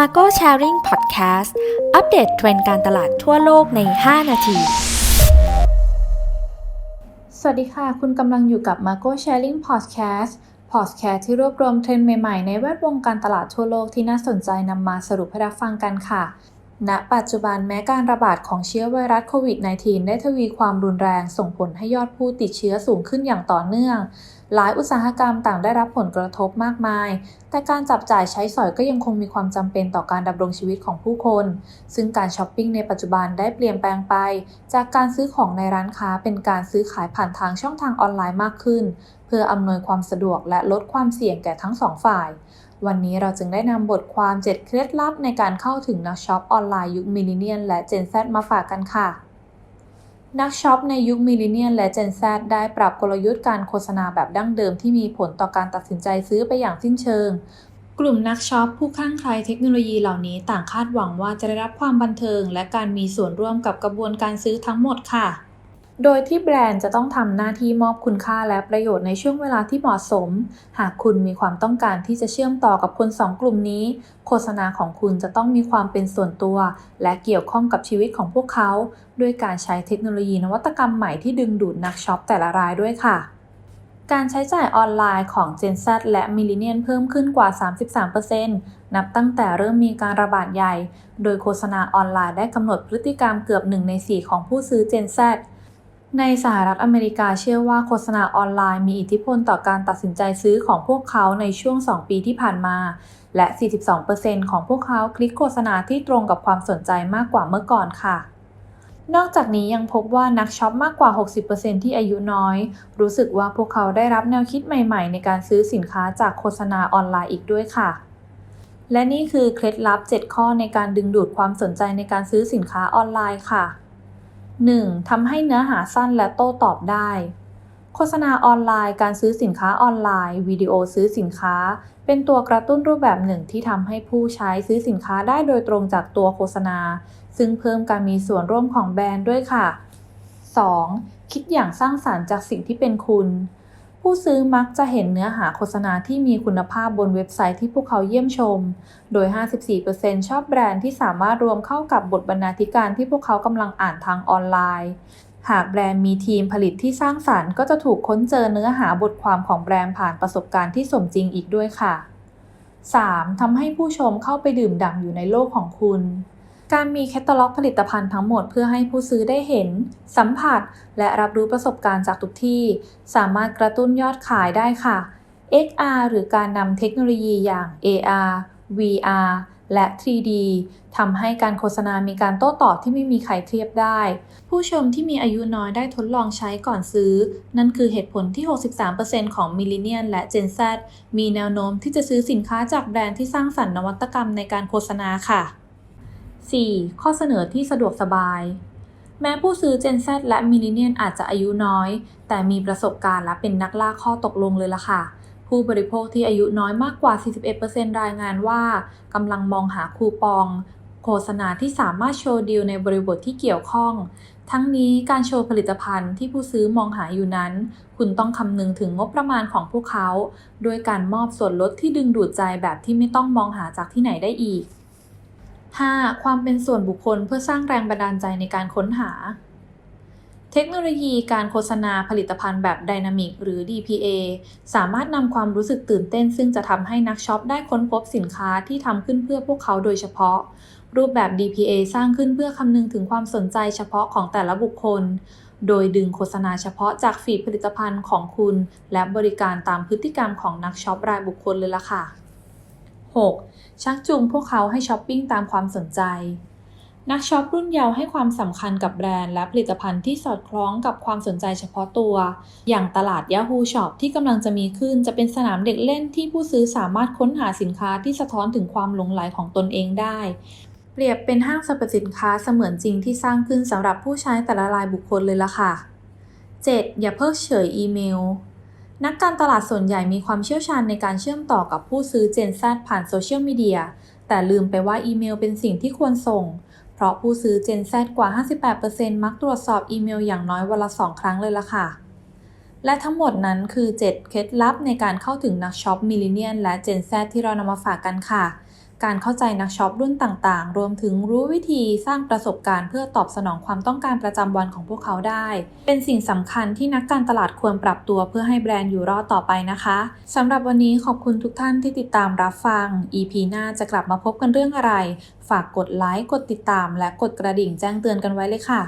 m a r g o Sharing Podcast อัปเดตเทรนด์การตลาดทั่วโลกใน 5 นาที สวัสดีค่ะ คุณกำลังอยู่กับ Marco Sharing Podcast Podcast ที่รวบรวมเทรนด์ใหม่ ๆ ในแวดวงการตลาดทั่วโลกที่น่าสนใจนำมาสรุปให้รับฟังกันค่ะ ณ ปัจจุบันแม้การระบาดของเชื้อไวรัสโควิด -19 ได้ทวีความรุนแรงส่งผลให้ยอดผู้ติดเชื้อสูงขึ้นอย่างต่อเนื่อง หลายอุตสาหกรรมต่างได้รับผลกระทบมากมาย แต่การจับจ่ายใช้สอยก็ยังคงมีความจำเป็นต่อการดำรงชีวิตของผู้คน ซึ่งการช้อปปิ้งในปัจจุบันได้เปลี่ยนแปลงไป จากการซื้อของในร้านค้าเป็นการซื้อขายผ่านทางช่องทางออนไลน์มากขึ้น เพื่ออำนวยความสะดวกและลดความเสี่ยงแก่ทั้งสองฝ่ายวันนี้เราจึงได้นำบทความ 7 เคล็ดลับในการเข้าถึงนักช็อปออนไลน์ยุคมิลเลนเนียนและเจน Z มาฝากกันค่ะ นักช็อปในยุคมิลเลนเนียลและเจน Z ได้ปรับกลยุทธ์การโฆษณาแบบดั้งเดิมที่มีผลต่อการตัดสินใจซื้อไปอย่างสิ้นเชิง กลุ่มนักช็อปผู้คลั่งไคล้เทคโนโลยีเหล่านี้ต่างคาดหวังว่าจะได้รับความบันเทิง และการมีส่วนร่วมกับกระบวนการซื้อทั้งหมดค่ะ โดยที่แบรนด์จะต้องทำหน้าที่มอบคุณค่าและประโยชน์ในช่วงเวลาที่เหมาะสม หากคุณมีความต้องการที่จะเชื่อมต่อกับคนสองกลุ่มนี้ โฆษณาของคุณจะต้องมีความเป็นส่วนตัว และเกี่ยวข้องกับชีวิตของพวกเขา ด้วยการใช้เทคโนโลยีนวัตกรรมใหม่ที่ดึงดูดนักช็อปแต่ละรายด้วยค่ะการใช้จ่ายออนไลน์ของ Gen Z และ Millennial เพิ่มขึ้นกว่า 33%นับตั้งแต่เริ่มมีการระบาดใหญ่ โดยโฆษณาออนไลน์ได้กำหนดพฤติกรรมเกือบ1ใน 4 ของผู้ซื้อ Gen Z ในสหรัฐอเมริกาเชื่อว่าโฆษณาออนไลน์มีอิทธิพลต่อการตัดสินใจซื้อของพวกเขาในช่วง 2 ปีที่ผ่านมา และ 42%ของพวกเขาคลิกโฆษณาที่ตรงกับความสนใจมากกว่าเมื่อก่อนค่ะ นอกจากนี้ยังพบว่านักช็อปมากกว่า 60%ที่อายุน้อย รู้สึกว่าพวกเขาได้รับแนวคิดใหม่ๆ ในการซื้อสินค้าจากโฆษณาออนไลน์อีกด้วยค่ะ และนี่คือเคล็ดลับ 7 ข้อในการดึงดูดความสนใจในการซื้อสินค้าออนไลน์ค่ะ 1. ทำให้เนื้อหาสั้นและโต้ตอบได้ โฆษณาออนไลน์ การซื้อสินค้าออนไลน์ วิดีโอซื้อสินค้า เป็นตัวกระตุ้นรูปแบบหนึ่งที่ทำให้ผู้ใช้ซื้อสินค้าได้โดยตรงจากตัวโฆษณา ซึ่งเพิ่มการมีส่วนร่วมของแบรนด์ด้วยค่ะ 2. คิดอย่างสร้างสารรค์จากสิ่งที่เป็นคุณ ผู้ซื้อมักจะเห็นเนื้อหาโฆษณาที่มีคุณภาพบนเว็บไซต์ที่พวกเขาเยี่ยมชม โดย 54%ชอบแบรนด์ที่สามารถรวมเข้ากับบทบรรณาธิการที่พวกเขากำลังอ่านทางออนไลน์ หากแบรนด์มีทีมผลิตที่สร้างสารรค์ก็จะถูกค้นเจอเนื้อหาบทความของแบรนด์ผ่านประสบการณ์ที่สมจริงอีกด้วยค่ะ 3. ทำให้ผู้ชมเข้าไปดื่มด่ำอยู่ในโลกของคุณ การมีแคตตาล็อกผลิตภัณฑ์ทั้งหมดเพื่อให้ผู้ซื้อได้เห็น สัมผัส และรับรู้ประสบการณ์จากทุกที่ สามารถกระตุ้นยอดขายได้ค่ะ XR หรือการนำเทคโนโลยีอย่าง AR VR และ 3D ทำให้การโฆษณามีการโต้ตอบที่ไม่มีใครเทียบได้ ผู้ชมที่มีอายุน้อยได้ทดลองใช้ก่อนซื้อ นั่นคือเหตุผลที่ 63%ของมิลเลนเนียและ Gen Z มีแนวโน้มที่จะซื้อสินค้าจากแบรนด์ที่สร้างสรรค์นวัตกรรมในการโฆษณาค่ะ 4. ข้อเสนอที่สะดวกสบาย แม้ผู้ซื้อ Gen Z และ Millennial อาจจะอายุน้อย แต่มีประสบการณ์และเป็นนักล่าข้อตกลงเลยล่ะค่ะ ผู้บริโภคที่อายุน้อยมากกว่า 41%รายงานว่ากำลังมองหาคูปอง โฆษณาที่สามารถโชว์ดีลในบริบทที่เกี่ยวข้อง ทั้งนี้การโชว์ผลิตภัณฑ์ที่ผู้ซื้อมองหาอยู่นั้น คุณต้องคำนึงถึงงบประมาณของพวกเขา โดยการมอบส่วนลดที่ดึงดูดใจแบบที่ไม่ต้องมองหาจากที่ไหนได้อีก 5. ความเป็นส่วนบุคคลเพื่อสร้างแรงบันดาลใจในการค้นหา เทคโนโลยีการโฆษณาผลิตภัณฑ์แบบไดนามิกหรือ DPA สามารถนำความรู้สึกตื่นเต้น ซึ่งจะทำให้นักช็อปได้ค้นพบสินค้าที่ทำขึ้นเพื่อพวกเขาโดยเฉพาะ รูปแบบ DPA สร้างขึ้นเพื่อคำนึงถึงความสนใจเฉพาะของแต่ละบุคคล โดยดึงโฆษณาเฉพาะจากฟีดผลิตภัณฑ์ของคุณ และบริการตามพฤติกรรมของนักช็อปรายบุคคลเลยล่ะค่ะ 6. ชักจูงพวกเขาให้ช้อปปิ้งตามความสนใจ นักช็อปรุ่นเยาว์ให้ความสำคัญกับแบรนด์และผลิตภัณฑ์ที่สอดคล้องกับความสนใจเฉพาะตัว อย่างตลาด Yahoo Shop ที่กำลังจะมีขึ้นจะเป็นสนามเด็กเล่นที่ผู้ซื้อสามารถค้นหาสินค้าที่สะท้อนถึงความหลงใหลของตนเองได้ เปรียบเป็นห้างสรรพสินค้าเสมือนจริงที่สร้างขึ้นสำหรับผู้ใช้แต่ละรายบุคคลเลยล่ะค่ะ 7. อย่าเพิกเฉยอีเมล นักการตลาดส่วนใหญ่มีความเชี่ยวชาญในการเชื่อมต่อกับผู้ซื้อ Gen Z ผ่านโซเชียลมีเดีย แต่ลืมไปว่าอีเมลเป็นสิ่งที่ควรส่ง เพราะผู้ซื้อ Gen Z กว่า 58%มักตรวจสอบอีเมลอย่างน้อยวันละ 2 ครั้งเลยล่ะค่ะ และทั้งหมดนั้นคือ 7 เคล็ดลับในการเข้าถึงนักช็อปมิลเลนเนียนและ Gen Z ที่เรานำมาฝากกันค่ะ การเข้าใจนักช็อปรุ่นต่างๆ รวมถึงรู้วิธีสร้างประสบการณ์เพื่อตอบสนองความต้องการประจำวันของพวกเขาได้ เป็นสิ่งสำคัญที่นักการตลาดควรปรับตัวเพื่อให้แบรนด์อยู่รอดต่อไปนะคะสำหรับวันนี้ขอบคุณทุกท่านที่ติดตามรับฟัง EP หน้าจะกลับมาพบกันเรื่องอะไร ฝากกดไลค์กดติดตาม และกดกระดิ่งแจ้งเตือนกันไว้เลยค่ะ